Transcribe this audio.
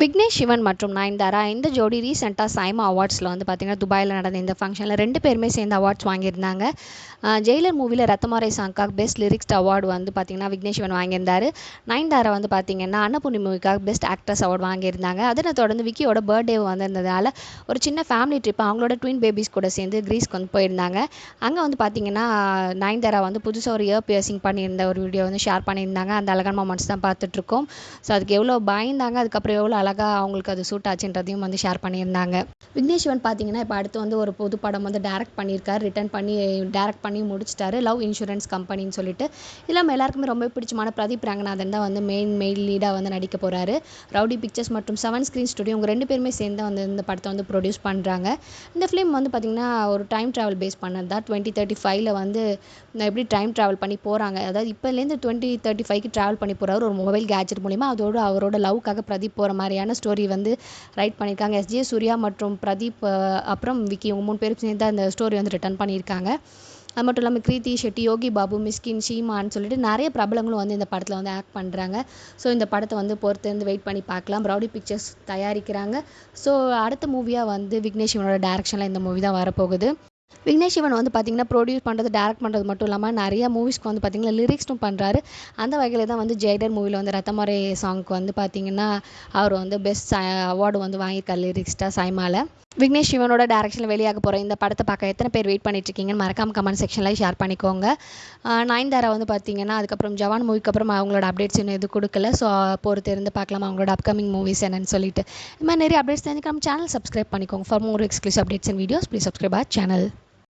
விக்னேஷ் சிவன் மற்றும் நயன்தாரா இந்த ஜோடி ரீசெண்டாக சைமா அவார்ட்ஸில் வந்து பார்த்திங்கன்னா துபாயில் நடந்த இந்த ஃபங்க்ஷனில் ரெண்டு பேருமே சேர்ந்து அவார்ட்ஸ் வாங்கியிருந்தாங்க. ஜெயிலர் மூவியில் ரத்தமாரை சாங்காக பெஸ்ட் லிரிக்ஸ் அவார்டு வந்து பார்த்திங்கன்னா விக்னேஷ் சிவன் வாங்கியிருந்தார். நயன்தாரா வந்து பார்த்திங்கன்னா அன்னபூர்ணி மூவிக்காக பெஸ்ட் ஆக்ட்ரஸ் அவார்டு வாங்கியிருந்தாங்க. அதனை தொடர்ந்து விக்கியோட பர்த்டே வந்திருந்ததால் ஒரு சின்ன ஃபேமிலி ட்ரிப் அவங்களோட ட்வின் பேபிஸ் கூட சேர்ந்து க்ரீஸ்க்கு வந்து போயிருந்தாங்க. அங்கே வந்து பார்த்திங்கன்னா நயன்தாரா வந்து புதுசாக ஒரு இயர் பியர்சிங் பண்ணியிருந்த ஒரு வீடியோ வந்து ஷேர் பண்ணியிருந்தாங்க. அந்த அழகான மொமெண்ட்ஸ் தான் பார்த்துட்ருக்கோம் ஸோ அதுக்கு எவ்வளோ பயந்தாங்க அதுக்கப்புறம் எவ்வளோ அழகாக அவங்களுக்கு அது சூட் ஆச்சுன்றதையும் வந்து ஷேர் பண்ணியிருந்தாங்க. விக்னேஷ்வன் பார்த்தீங்கன்னா இப்போ அடுத்து வந்து ஒரு புது படம் வந்து டேரக்ட் பண்ணியிருக்காரு. ரிட்டர்ன் பண்ணி டேரக்ட் பண்ணி முடிச்சிட்டாரு. லவ் இன்சூரன்ஸ் கம்பெனின்னு சொல்லிட்டு. இதில் நம்ம எல்லாருக்குமே ரொம்ப பிடிச்சமான பிரதீப் ரங்கநாதன் தான் வந்து மெயின் மெயின் லீடாக வந்து நடிக்க போகிறாரு ரவுடி பிக்சர்ஸ் மற்றும் செவன் ஸ்க்ரீன் ஸ்டுடியோ இவங்க ரெண்டு பேருமே சேர்ந்து வந்து இந்த படத்தை வந்து ப்ரொடியூஸ் பண்ணுறாங்க இந்த ஃபிலிம் வந்து பார்த்திங்கன்னா ஒரு டைம் ட்ராவல் பேஸ் பண்ணது தான் டுவெண்ட்டி தேர்ட்டி ஃபைவ்ல வந்து எப்படி டைம் ட்ராவல் பண்ணி போகிறாங்க அதாவது இப்போலேருந்து டுவெண்ட்டி தேர்ட்டி ஃபைவ்க்கு ட்ராவல் பண்ணி போகிறாரு ஒரு மொபைல் கேஜெட் மூலிமா அதோடு அவரோட லவ்க்காக பிரதீப் போகிற மாதிரி மாதிரியான ஸ்டோரி வந்து ரைட் பண்ணியிருக்காங்க எஸ்ஜே சூர்யா மற்றும் பிரதீப் அப்புறம் விக்கி இவங்க மூணு பேரும் சேர்ந்து அந்த ஸ்டோரி வந்து ரிட்டர்ன் பண்ணியிருக்காங்க. அது மட்டும் இல்லாமல் கிருத்தி ஷெட்டி யோகி பாபு மிஸ்கின் ஷீமான்னு சொல்லிட்டு நிறைய பிரபலங்களும் வந்து இந்த படத்தில் வந்து ஆக்ட் பண்ணுறாங்க ஸோ இந்த படத்தை வந்து பொறுத்திருந்து வெயிட் பண்ணி பார்க்கலாம். ப்ரௌடி பிக்சர்ஸ் தயாரிக்கிறாங்க. ஸோ அடுத்த மூவியாக வந்து விக்னேஷ் இவனோட டேரக்ஷனில் இந்த மூவி தான் வரப்போகுது. விக்னேஷ் சிவன் வந்து பார்த்திங்கன்னா ப்ரொடியூஸ் பண்ணுறது டேரக்ட் பண்ணுறது மட்டும் இல்லாமல் நிறைய மூவிஸ்க்கு வந்து பார்த்திங்கன்னா லிரிக்ஸும் பண்ணுறாரு அந்த வகையில் தான் வந்து ஜெய்டர் மூவியில் வந்து ரத்தமரை சாங்க்கு வந்து பார்த்திங்கன்னா அவர் வந்து பெஸ்ட் அவார்டு வந்து வாங்கியிருக்கார் லிரிக்ஸ்டாக சைமாவில் விக்னேஷ் சிவனோட டேரக்ஷனில் வெளியாக போகிற இந்த படத்தை பார்க்க எத்தனை பேர் வெயிட் பண்ணிட்டு இருக்கீங்கன்னு மறக்காம கமெண்ட் செக்ஷனில் ஷேர் பண்ணிக்கோங்க. நயன்தாரா வந்து பார்த்தீங்கன்னா அதுக்கப்புறம் ஜவான் மூவிக்கு அப்புறம் அவங்களோட அப்டேட்ஸ் இன்னும் எதுவும் கொடுக்கல. ஸோ பொறுத்து இருந்து பார்க்கலாம் அவங்களோட அப்கமிங் மூவிஸ் என்னன்னு சொல்லிட்டு. இந்த மாதிரி நிறைய அப்டேட்ஸ் தெரிஞ்சுக்க நம்ம சேனல் சப்ஸ்கிரைப் பண்ணிக்கோங்க. For more exclusive updates and videos please subscribe our channel